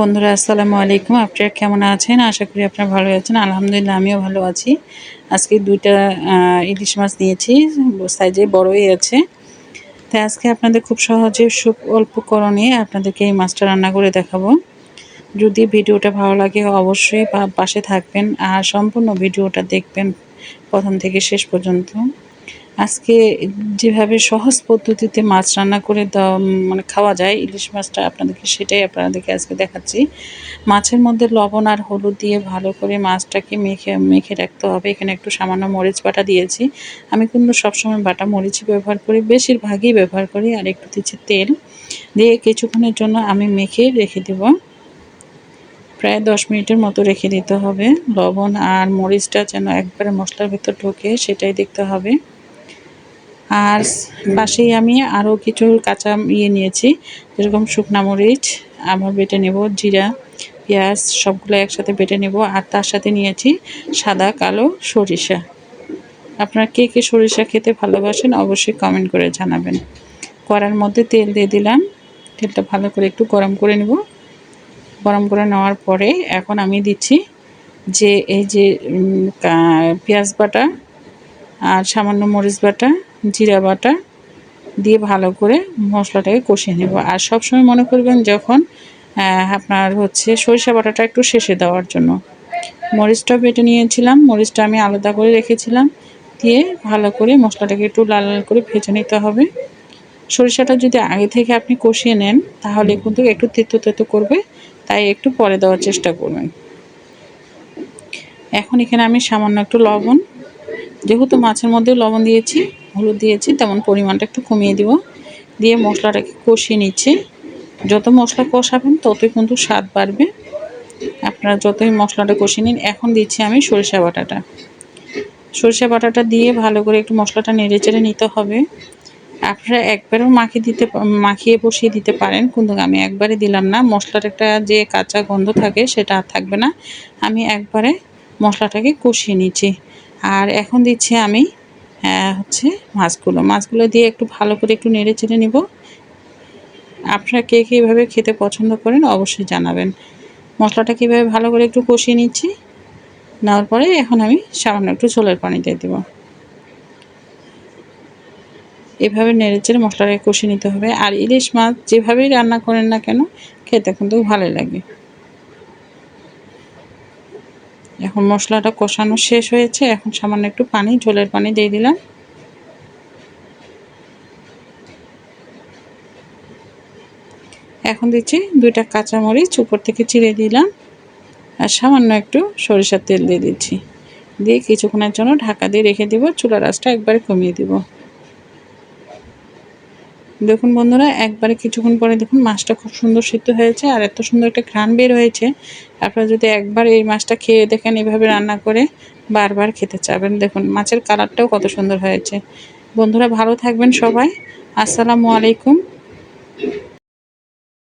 বন্ধুরা, আসসালামু আলাইকুম। আপনারা কেমন আছেন? আশা করি আপনারা ভালো আছেন। আলহামদুলিল্লাহ, আমিও ভালো আছি। আজকে দুইটা ইলিশ মাছ নিয়েছি, সাইজে বড়ই আছে। তাই আজকে আপনাদের খুব সহজে খুব অল্প করণে আপনাদেরকে এই মাছটা রান্না করে দেখাবো। যদি ভিডিওটা ভালো লাগে, অবশ্যই পাশে থাকবেন আর সম্পূর্ণ ভিডিওটা দেখবেন প্রথম থেকে শেষ পর্যন্ত। আজকে যেভাবে সহজ পদ্ধতিতে মাছ রান্না করে মানে খাওয়া যায়, ইলিশ মাছটা আপনাদেরকে সেটাই আপনাদেরকে আজকে দেখাচ্ছি। মাছের মধ্যে লবণ আর হলুদ দিয়ে ভালো করে মাছটাকে মেখে মেখে রাখতে হবে। এখানে একটু সামান্য মরিচ বাটা দিয়েছি। আমি কিন্তু সবসময় বাটা মরিচ ব্যবহার করি, বেশিরভাগই ব্যবহার করি, আর একটু দিচ্ছি তেল। দিয়ে কিছুক্ষণের জন্য আমি মেখে রেখে দেবো। প্রায় দশ মিনিটের মতো রেখে দিতে হবে। লবণ আর মরিচটা যেন একবারে মশলার ভিতর ঢোকে সেটাই দেখতে হবে। আর পাশেই আমি আরও কিছু কাঁচা ইয়ে নিয়েছি, যেরকম শুকনা মরিচ আমার বেটে নেব জিরা, পেঁয়াজ, সবগুলো একসাথে বেটে নেব, আর তার সাথে নিয়েছি সাদা কালো সরিষা। আপনারা কে কে সরিষা খেতে ভালোবাসেন অবশ্যই কমেন্ট করে জানাবেন। কড়ার মধ্যে তেল দিয়ে দিলাম, তেলটা ভালো করে একটু গরম করে নেব। গরম করে নেওয়ার পরে এখন আমি দিচ্ছি যে, এই যে পেঁয়াজ বাটা আর সামান্য মরিচ বাটা জিরা বাটা দিয়ে ভালো করে মশলাটাকে কষিয়ে নেব। আর সবসময় মনে করবেন যখন আপনার হচ্ছে সরিষা বাটাটা একটু শেষে দেওয়ার জন্য। মরিচটা বেটে নিয়েছিলাম মরিচটা আমি আলাদা করে রেখেছিলাম। দিয়ে ভালো করে মশলাটাকে একটু লাল লাল করে ভেজে নিতে হবে। সরিষাটা যদি আগে থেকে আপনি কষিয়ে নেন তাহলে কিন্তু একটু তেতো তেতো করবে। তাই একটু পরে দেওয়ার চেষ্টা করবেন। এখন এখানে আমি সামান্য একটু লবণ যেহেতু মাছের মধ্যে লবণ দিয়েছি হলুদ দিয়েছি, তেমন পরিমাণটা একটু কমিয়ে দিব। দিয়ে মশলাটাকে কষিয়ে নিচ্ছি। যত মশলা কষাবেন, ততই কিন্তু স্বাদ বাড়বে। আপনারা যতই মশলাটা কষিয়ে নিন, এখন দিচ্ছি আমি সরিষা বাটাটা। সরিষা বাটাটা দিয়ে ভালো করে একটু মশলাটা নেড়ে চেড়ে নিতে হবে। আপনারা একবারও মাখিয়ে দিতে মাখিয়ে বসিয়ে দিতে পারেন, কিন্তু আমি একবারে দিলাম না। মশলার একটা যে কাঁচা গন্ধ থাকে, সেটা আর থাকবে না। আমি একবারে মশলাটাকে কষিয়ে নিচ্ছি। আর এখন দিচ্ছি আমি হচ্ছে মাছগুলো মাছগুলো দিয়ে একটু ভালো করে একটু নেড়ে চেড়ে নিব। আপনারা কে কে এভাবে খেতে পছন্দ করেন অবশ্যই জানাবেন। মশলাটা কীভাবে ভালো করে একটু কষিয়ে নিচ্ছি, নেওয়ার পরে এখন আমি সামান্য একটু ঝোলের পানি দিয়ে দেবো। এভাবে নেড়েচেড়ে মশলাটাকে কষিয়ে নিতে হবে। আর ইলিশ মাছ যেভাবেই রান্না করেন না কেন, খেতে কিন্তু ভালোই লাগে। এখন মশলাটা কষানো শেষ হয়েছে। এখন সামান্য একটু পানি, ঝোলের পানি দিয়ে দিলাম। এখন দিচ্ছি দুইটা কাঁচামরিচ, উপর থেকে চিড়ে দিলাম। আর সামান্য একটু সরিষার তেল দিয়ে দিচ্ছি। দিয়ে কিছুক্ষণের জন্য ঢাকা দিয়ে রেখে দিব। চুলার আঁচটা একবারে কমিয়ে দিব। দেখুন বন্ধুরা, একবারে কিছুক্ষণ পরে দেখুন মাছটা খুব সুন্দর সিদ্ধ হয়েছে আর এত সুন্দর একটা ঘ্রাণ বের হয়েছে। আপনারা যদি একবার এই মাছটা খেয়ে দেখেন এভাবে রান্না করে বারবার খেতে চাবেন। দেখুন, মাছের কালারটাও কত সুন্দর হয়েছে। বন্ধুরা, ভালো থাকবেন সবাই। আসসালামু আলাইকুম।